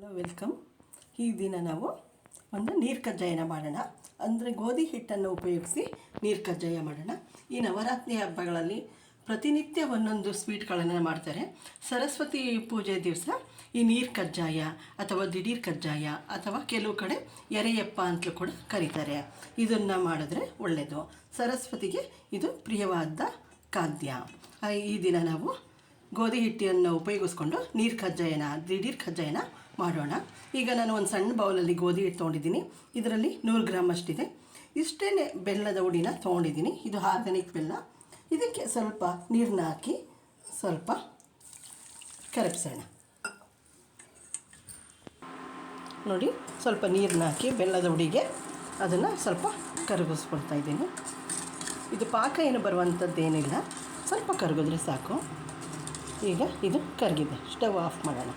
Hello welcome ಈ ದಿನ ನಾವು ಒಂದು ನೀರು ಕಜ್ಜಾಯನ ಮಾಡೋಣ. ಅಂದರೆ ಗೋಧಿ ಹಿಟ್ಟನ್ನು ಉಪಯೋಗಿಸಿ ನೀರು ಕಜ್ಜಾಯ ಮಾಡೋಣ. ಈ ನವರಾತ್ರಿ ಹಬ್ಬಗಳಲ್ಲಿ ಪ್ರತಿನಿತ್ಯ ಒಂದೊಂದು ಸ್ವೀಟ್ಗಳನ್ನು ಮಾಡ್ತಾರೆ. ಸರಸ್ವತಿ ಪೂಜೆ ದಿವಸ ಈ ನೀರು ಕಜ್ಜಾಯ ಅಥವಾ ದಿಢೀರ್ ಕಜ್ಜಾಯ ಅಥವಾ ಕೆಲವು ಕಡೆ ಎರೆಯಪ್ಪ ಅಂತಲೂ ಕೂಡ ಕರೀತಾರೆ. ಇದನ್ನು ಮಾಡಿದ್ರೆ ಒಳ್ಳೆಯದು ಸರಸ್ವತಿಗೆ ಇದು ಪ್ರಿಯವಾದ ಖಾದ್ಯ. ಈ ದಿನ ನಾವು ಗೋಧಿ ಹಿಟ್ಟಿಯನ್ನು ಉಪಯೋಗಿಸ್ಕೊಂಡು ನೀರು ಕಜ್ಜಾಯನ, ದಿಢೀರ್ ಕಜ್ಜಾಯನ ಮಾಡೋಣ. ಈಗ ನಾನು ಒಂದು ಸಣ್ಣ ಬೌಲಲ್ಲಿ ಗೋಧಿ ಹಿಟ್ಟು ತೊಗೊಂಡಿದ್ದೀನಿ. ಇದರಲ್ಲಿ ನೂರು ಗ್ರಾಮ್ ಅಷ್ಟಿದೆ. ಇಷ್ಟೇ ಬೆಲ್ಲದ ಉಡಿನ ತೊಗೊಂಡಿದ್ದೀನಿ. ಇದು ಆರ್ಗ್ಯಾನಿಕ್ ಬೆಲ್ಲ. ಇದಕ್ಕೆ ಸ್ವಲ್ಪ ನೀರನ್ನ ಹಾಕಿ ಸ್ವಲ್ಪ ಕರಗಿಸೋಣ. ನೋಡಿ, ಸ್ವಲ್ಪ ನೀರನ್ನ ಹಾಕಿ ಬೆಲ್ಲದ ಉಡಿಗೆ ಅದನ್ನು ಸ್ವಲ್ಪ ಕರಗಿಸ್ಕೊಳ್ತಾ ಇದ್ದೀನಿ. ಇದು ಪಾಕ ಏನು ಬರುವಂಥದ್ದೇನಿಲ್ಲ ಸ್ವಲ್ಪ ಕರಗಿದ್ರೆ ಸಾಕು. ಈಗ ಇದು ಕರಗಿದೆ. ಸ್ಟವ್ ಆಫ್ ಮಾಡೋಣ.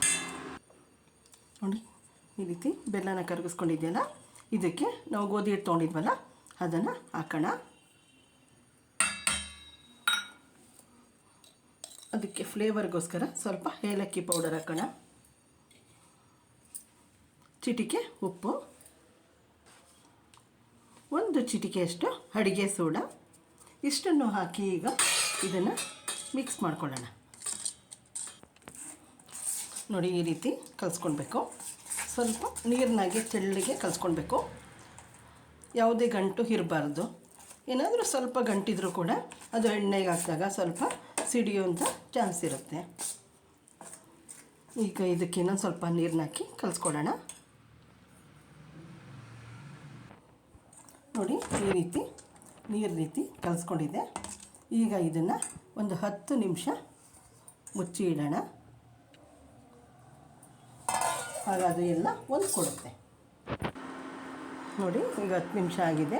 ನೋಡಿ, ಈ ರೀತಿ ಬೆಲ್ಲನ ಕರಗಿಸ್ಕೊಂಡಿದೆಯಲ್ಲ, ಇದಕ್ಕೆ ನಾವು ಗೋಧಿ ಹಿಟ್ಟು ತೊಗೊಂಡಿದ್ವಲ್ಲ, ಅದನ್ನು ಹಾಕೋಣ. ಅದಕ್ಕೆ ಫ್ಲೇವರ್ಗೋಸ್ಕರ ಸ್ವಲ್ಪ ಏಲಕ್ಕಿ ಪೌಡರ್ ಹಾಕೋಣ. ಚಿಟಿಕೆ, ಉಪ್ಪು. ಒಂದು ಚಿಟಿಕೆಯಷ್ಟು ಅಡುಗೆ ಸೋಡಾ. ಇಷ್ಟನ್ನು ಹಾಕಿ ಈಗ ಇದನ್ನು ಮಿಕ್ಸ್ ಮಾಡ್ಕೊಳ್ಳೋಣ. ನೋಡಿ ಈ ರೀತಿ ಕಲಿಸ್ಕೊಳ್ಬೇಕು. ಸ್ವಲ್ಪ ನೀರಿನಾಗೆ ತೆಳ್ಳಗೆ ಕಲಿಸ್ಕೊಳ್ಬೇಕು. ಯಾವುದೇ ಗಂಟು ಇರಬಾರ್ದು. ಏನಾದರೂ ಸ್ವಲ್ಪ ಗಂಟಿದ್ರೂ ಕೂಡ ಅದು ಎಣ್ಣೆಗೆ ಹಾಕಿದಾಗ ಸ್ವಲ್ಪ ಸಿಡಿಯುವಂಥ ಚಾನ್ಸ್ ಇರುತ್ತೆ. ಈಗ ಇದಕ್ಕೆ ಇನ್ನೊಂದು ಸ್ವಲ್ಪ ನೀರನ್ನ ಹಾಕಿ ನೋಡಿ ಈ ರೀತಿ ನೀರು ರೀತಿ ಕಲಿಸ್ಕೊಂಡಿದೆ. ಈಗ ಇದನ್ನು ಒಂದು ಹತ್ತು ನಿಮಿಷ ಮುಚ್ಚಿ ಇಡೋಣ ಆಗ ಅದು ಎಲ್ಲ ಕೊಡುತ್ತೆ. ನೋಡಿ, ಈಗ ಹತ್ತು ನಿಮಿಷ ಆಗಿದೆ.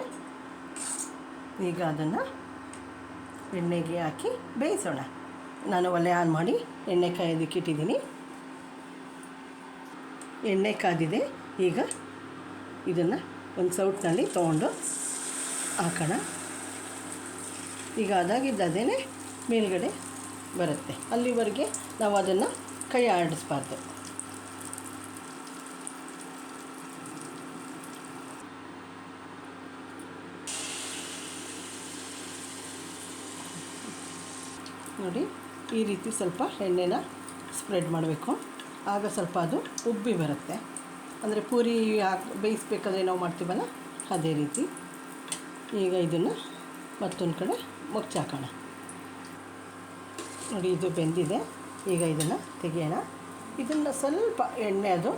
ಈಗ ಅದನ್ನು ಎಣ್ಣೆಗೆ ಹಾಕಿ ಬೇಯಿಸೋಣ. ನಾನು ಒಲೆ ಆನ್ ಮಾಡಿ ಎಣ್ಣೆ ಕಾಯೋದಕ್ಕೆ ಇಟ್ಟಿದ್ದೀನಿ. ಎಣ್ಣೆ ಕಾದಿದೆ. ಈಗ ಇದನ್ನು ಒಂದು ಸೌಟ್ನಲ್ಲಿ ತೊಗೊಂಡು ಹಾಕೋಣ. ಈಗ ಅದಾಗಿದ್ದದೇ ಮೇಲ್ಗಡೆ ಬರುತ್ತೆ. ಅಲ್ಲಿವರೆಗೆ ನಾವು ಅದನ್ನು ಕೈ ಆಡಿಸ್ಬಾರ್ದು ನೋಡಿ ಈ ರೀತಿ ಸ್ವಲ್ಪ ಎಣ್ಣೆನ ಸ್ಪ್ರೆಡ್ ಮಾಡಬೇಕು. ಆಗ ಸ್ವಲ್ಪ ಅದು ಉಬ್ಬಿ ಬರುತ್ತೆ. ಅಂದರೆ ಪೂರಿ ಹಾಕಿ, ಬೇಯಿಸ್ಬೇಕಾದ್ರೆ ನಾವು ಮಾಡ್ತೀವಲ್ಲ ಅದೇ ರೀತಿ. ಈಗ ಇದನ್ನು ಮತ್ತೊಂದು ಕಡೆ ಮುಚ್ಚಾಕೋಣ ನೋಡಿ ಇದು ಬೆಂದಿದೆ. ಈಗ ಇದನ್ನು ತೆಗೆಯೋಣ. ಇದನ್ನು ಸ್ವಲ್ಪ ಎಣ್ಣೆ ಅದು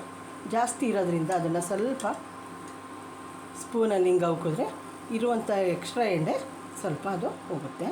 ಜಾಸ್ತಿ ಇರೋದ್ರಿಂದ ಅದನ್ನು ಸ್ವಲ್ಪ ಸ್ಪೂನಲ್ಲಿ ಹಿಂಗೆ ಉಕ್ಕಿದ್ರೆ ಇರುವಂಥ ಎಕ್ಸ್ಟ್ರಾ ಎಣ್ಣೆ ಸ್ವಲ್ಪ ಅದು ಹೋಗುತ್ತೆ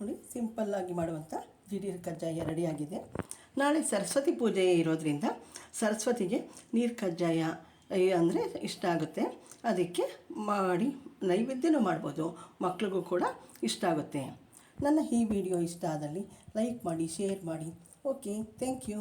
ನೋಡಿ ಸಿಂಪಲ್ಲಾಗಿ ಮಾಡುವಂಥ ದಿಢೀರ್ ಕಜ್ಜಾಯ ರೆಡಿಯಾಗಿದೆ ನಾಳೆ ಸರಸ್ವತಿ ಪೂಜೆ ಇರೋದ್ರಿಂದ ಸರಸ್ವತಿಗೆ ನೀರು ಕಜ್ಜಾಯ ಅಂದರೆ ಇಷ್ಟ ಆಗುತ್ತೆ. ಅದಕ್ಕೆ ಮಾಡಿ ನೈವೇದ್ಯನೂ ಮಾಡ್ಬೋದು. ಮಕ್ಳಿಗೂ ಕೂಡ ಇಷ್ಟ ಆಗುತ್ತೆ. ನನ್ನ ಈ ವಿಡಿಯೋ ಇಷ್ಟ ಆದಲ್ಲಿ ಲೈಕ್ ಮಾಡಿ ಶೇರ್ ಮಾಡಿ. Okay thank you